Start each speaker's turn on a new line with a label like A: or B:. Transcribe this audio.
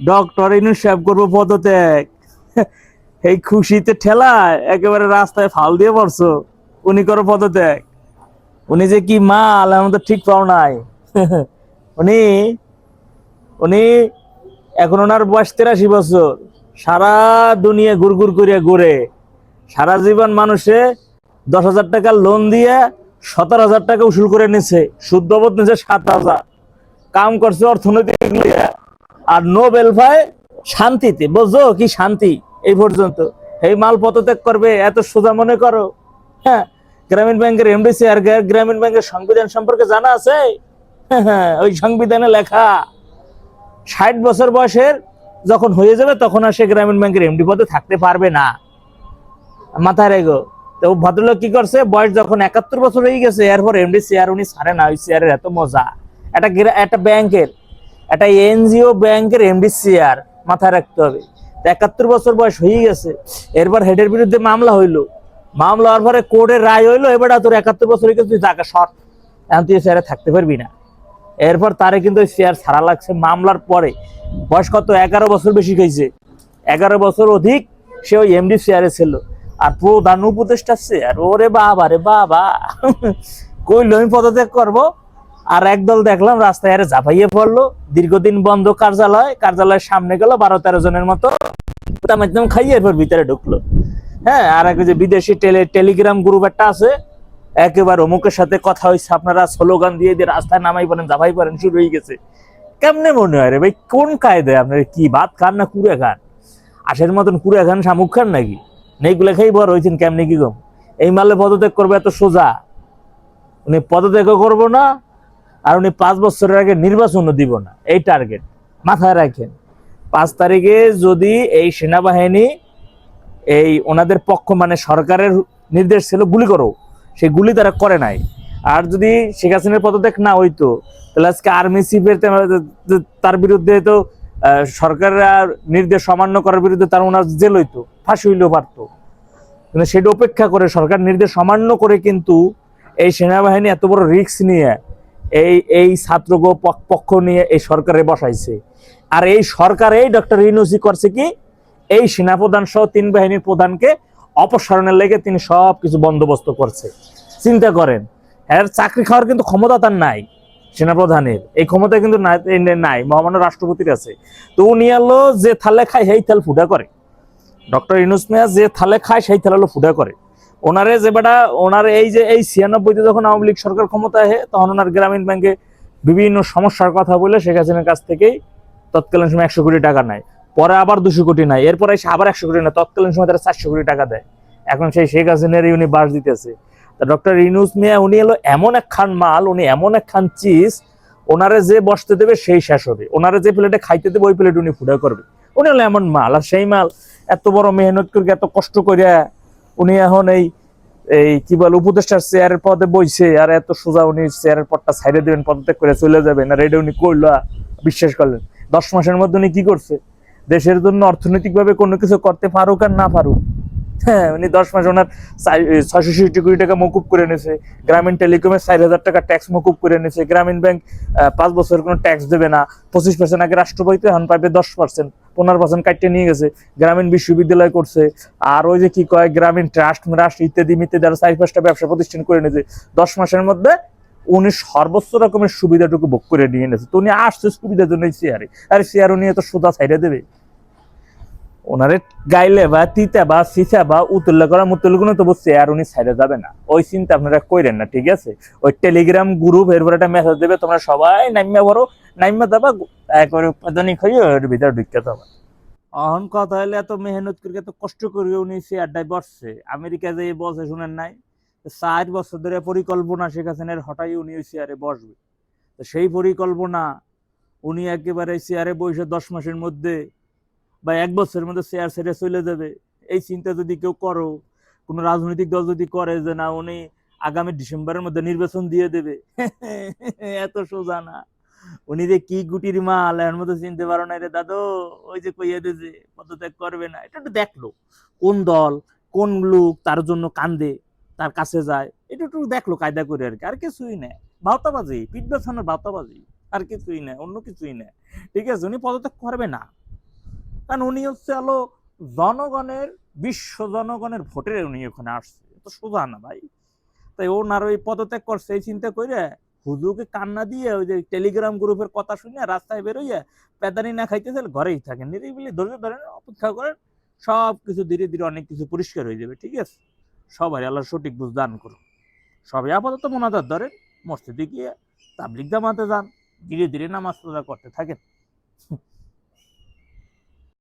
A: Doctor Yunus সাহেব করব পদত্যাগ। এই খুশিতে ঠেলা, একেবারে রাস্তায় ফাল দিয়ে পড়ছো। উনি করো পদত্যাগ। উনি যে কি মাল আমাদের ঠিক পাও নাই। উনি উনি এখন ওনার বয়স তেরাশি বছর। সারা দুনিয়া গুড়গুড় করিয়া ঘুরে। সারা জীবন মানুষে দশ হাজার টাকা লোন দিয়ে সতেরো হাজার টাকা উসুল করে নিছে। শুদ্ধ বোধ নিছে সাত হাজার। কাম করছে অর্থনৈতিক। আর নোবেল ভাই শান্তিতে। বুঝছ? কি শান্তি? এই পর্যন্ত। এই মাল পদত্যাগ করবে এত সোজা মনে করো। হ্যাঁ? গ্রামীণ ব্যাংকের এমডিসি আর গ্রামীণ ব্যাংকের সংবিধান সম্পর্কে জানা আছে? হ্যাঁ, ওই সংবিধানে লেখা। ষাট বছর বয়সের যখন হয়ে যাবে তখন আর সে গ্রামীণ ব্যাংকের এমডি পদে থাকতে পারবে না। মাথায় রেগো তো ভদ্রলোক কি করছে? বয়স যখন একাত্তর বছর হয়ে গেছে এরপর এমডি চেয়ার উনি ছাড়ে না ওই চেয়ারের এত মজা। একটা একটা ব্যাংকের। একটা এনজিও ব্যাংকের এমডি চেয়ার মাথায় রাখতে হবে। একাত্তর বছর বয়স হয়ে গেছে। এরপর হেডের বিরুদ্ধে মামলা হইল। মামলা হওয়ার পরে কোর্টের রায় হইল, এবার তোর একাত্তর বছর হয়ে গেছে, তুই টাকা শর্ট এখন তুই চেয়ারে থাকতে পারবি না। এরপর তারে কিন্তু ওই চেয়ার ছাড়া লাগছে। মামলার পরে বয়স কত? এগারো বছর বেশি খাইছে এগারো বছর অধিক সে ওই এমডি চেয়ারে ছিল। আর প্রধান উপদেষ্টা চেয়ার ওরে বাবা রে বাবা। কইলো, আমি পদত্যাগ করব আর একদল দেখলাম রাস্তায় আরে ঝাঁপাইয়ে পড়ল। দীর্ঘদিন বন্ধ কার্যালয়, কার্যালয়ের সামনে গেল বারো তেরো জনের মতো। একদম খাইয়ে এরপর ভিতরে ঢুকলো। হ্যাঁ আর এক যে বিদেশি টেলি টেলিগ্রাম গ্রুপ একটা আছে, একেবারে অমুকের সাথে কথা হয়েছে আপনারা স্লোগান দিয়ে দিয়ে রাস্তায় নামাই পারেন জাভাই পারেন শুরু হয়ে গেছে। কেমনে মনে হয় রে ভাই, কোন কায়দায় আপনার কি ভাত খান না কুড়ে খান? আশের মতন কুড়ে খান, শামুক খান নাকি? নেই নেইগুলো খেয়ে বড় হয়েছেন কেমনে কি গম এই মালে পদত্যাগ করবে এত সোজা। উনি পদত্যাগও করব না আর উনি পাঁচ বছরের আগে নির্বাচনও দিব না। এই টার্গেট মাথায় রাখেন, পাঁচ তারিখে যদি এই সেনাবাহিনী এই ওনাদের পক্ষ মানে সরকারের নির্দেশ ছিল গুলি করো। সেই গুলি তারা করে নাই। আর যদি শেখ হাসিনার পদত্যাগ না হইতো, তাহলে আজকে আর্মি চিফের তার বিরুদ্ধে তো সরকারের নির্দেশ অমান্য করার বিরুদ্ধে তার ওনার জেল হইতো, ফাঁসি হইলেও পারতো। কিন্তু সেটা উপেক্ষা করে সরকার নির্দেশ অমান্য করে কিন্তু এই সেনাবাহিনী এত বড় রিস্ক নিয়ে এই এই ছাত্র পক্ষ নিয়ে এই সরকারে বসাইছে। আর এই সরকার ডক্টর ইউনুসি করছে কি? এই সেনাপ্রধান সহ তিন বাহিনীর প্রধানকে অপসারণের লেগে তিনি সব কিছু বন্দোবস্ত করছে। চিন্তা করেন, এর চাকরি খাওয়ার কিন্তু ক্ষমতা তার নাই সেনাপ্রধানের। এই ক্ষমতা কিন্তু নাই, মহামান্য রাষ্ট্রপতির আছে তো উনি এলো যে থালে খায়, সেই থাল ফুটা করে। ডক্টর ইনুস মিয়া যে থালে খায়, সেই থালে ফুটা করে। ওনারে যে বেটা, ওনার এই যে এই ছিয়ানব্বইতে যখন আওয়ামী লীগ সরকার ক্ষমতায় আহে তখন ওনার গ্রামীণ ব্যাংকে বিভিন্ন সমস্যার কথা বলে শেখ হাসিনার কাছ থেকেই তৎকালীন সময় একশো কোটি টাকা নেয়। পরে আবার দুশো কোটি নেয়। এরপরে আবার একশো কোটি নেয়। তৎকালীন সময় তারা চারশো কোটি টাকা দেয়। এখন সেই শেখ হাসিনার উনি বাস দিতেছে। তা ডক্টর ইনুস মিয়া, উনি এলো এমন এক খান মাল, উনি এমন এক খান চিজ, ওনারে যে বসতে দেবে সেই শেষ হবে। ওনারে যে প্লেটে খাইতে দেবে, ওই প্লেট উনি ফুটা করবে। উনি হলো এমন মাল। আর সেই মাল এত বড় মেহনত করে এত কষ্ট করে উনি এখন এই এই কি বলে, উপদেষ্টার চেয়ারের পদে বইছে, আর এত সোজা উনি চেয়ারের পদটা ছাইড়ে দেবেন, পদত্যাগ করে চলে যাবেন। আর এটা উনি করল, বিশ্বাস করলেন। দশ মাসের মধ্যে উনি কি করছে? দেশের জন্য অর্থনৈতিকভাবে কোনো কিছু করতে পারুক আর না পারুক। হ্যাঁ উনি দশ মাস ওনার ছয়শো ষাট কোটি টাকা মকুব করে নিয়েছে গ্রামীণ টেলিকমের চার হাজার টাকা ট্যাক্স মকুব করে নিয়েছে গ্রামীণ ব্যাংক পাঁচ বছর কোনো ট্যাক্স দেবে না। পঁচিশ পার্সেন্ট আগে রাষ্ট্রপতি এখন পাবে দশ পার্সেন্ট পনেরো পার্সেন্ট কাটিয়ে নিয়ে গেছে। গ্রামীণ বিশ্ববিদ্যালয় করছে। আর ওই যে কি কয়, গ্রামীণ ট্রাস্ট রাষ্ট্র ইত্যাদি ইত্যাদি আরও চার পাঁচটা ব্যবসা প্রতিষ্ঠান করে নিয়েছে দশ মাসের মধ্যে উনি সর্বোচ্চ রকমের সুবিধাটুকু ভোগ করে নিয়ে নিয়েছে তো উনি আসছে সুবিধার জন্য চেয়ারে আর চেয়ার উনি এত সোজা ছাইড়ে দেবে। ওনারে গাইলে বা তিতা বা সিসা বা উতল্লা করা মুতল্লা কোনো তবু চেয়ার উনি সাইডে যাবে না। ওই চিন্তা আপনারা কইরেন না, ঠিক আছে? ওই টেলিগ্রাম গ্রুপ এরপর একটা মেসেজ দেবে, তোমরা সবাই নাইমা বড় নাইমা দেবা, একবারে উৎপাদনী খাইয়ে ওর ভিতরে ঢুকতে যাবা। অহন কথা হলে এত মেহনত করে এত কষ্ট করে উনি চেয়ারটায় বসছে। আমেরিকা যে বসে শুনেন নাই, চার বছর ধরে পরিকল্পনা শেখ হাসিনার হঠাৎ উনি ওই চেয়ারে বসবে। তো সেই পরিকল্পনা উনি একেবারে চেয়ারে বসে দশ মাসের মধ্যে বা এক বছরের মধ্যে শেয়ার ছেড়ে চলে যাবে। এই চিন্তা যদি কেউ করো, কোনো রাজনৈতিক দল যদি করে যে না, উনি আগামী ডিসেম্বরের মধ্যে নির্বাচন দিয়ে দেবে, এত সোজা না। উনি যে কি গুটির মাল, এর মধ্যে চিনতে পারো না রে দাদু, ওই যে কইয়া দে যে পদত্যাগ করবে না। এটা একটু দেখল, কোন দল, কোন লোক তার জন্য কান্দে, তার কাছে যায়, এটা একটু দেখল কায়দা করে আর কি, আর কিছুই না। ভাওতাবাজি, পিঠ বেছানোর ভাওতাবাজি, আর কিছুই না, অন্য কিছুই না। ঠিক আছে, উনি পদত্যাগ করবে না। কারণ উনি হচ্ছে আলো জনগণের, বিশ্ব জনগণের ভোটের উনি ওখানে আসছে। তো সোজা না ভাই। তাই ওনার ওই পদত্যাগ করছে, এই চিন্তা করে হুজুকে কান্না দিয়ে ওই যে টেলিগ্রাম গ্রুপের কথা শুনে রাস্তায় বেরোইয়া পেদানি না খাইতেছে ঘরেই থাকেন। নিরিবিলি ধরে ধরেন, অপেক্ষা করেন সব কিছু ধীরে ধীরে অনেক কিছু পরিষ্কার হয়ে যাবে, ঠিক আছে? সবাই আল্লাহ সঠিক বুঝ দান করুন সবাই আপাতত মোনাজাত ধরেন, মসজিদে গিয়ে তাবলিক জামাতে যান, ধীরে ধীরে নামাজ রোজা করতে থাকেন।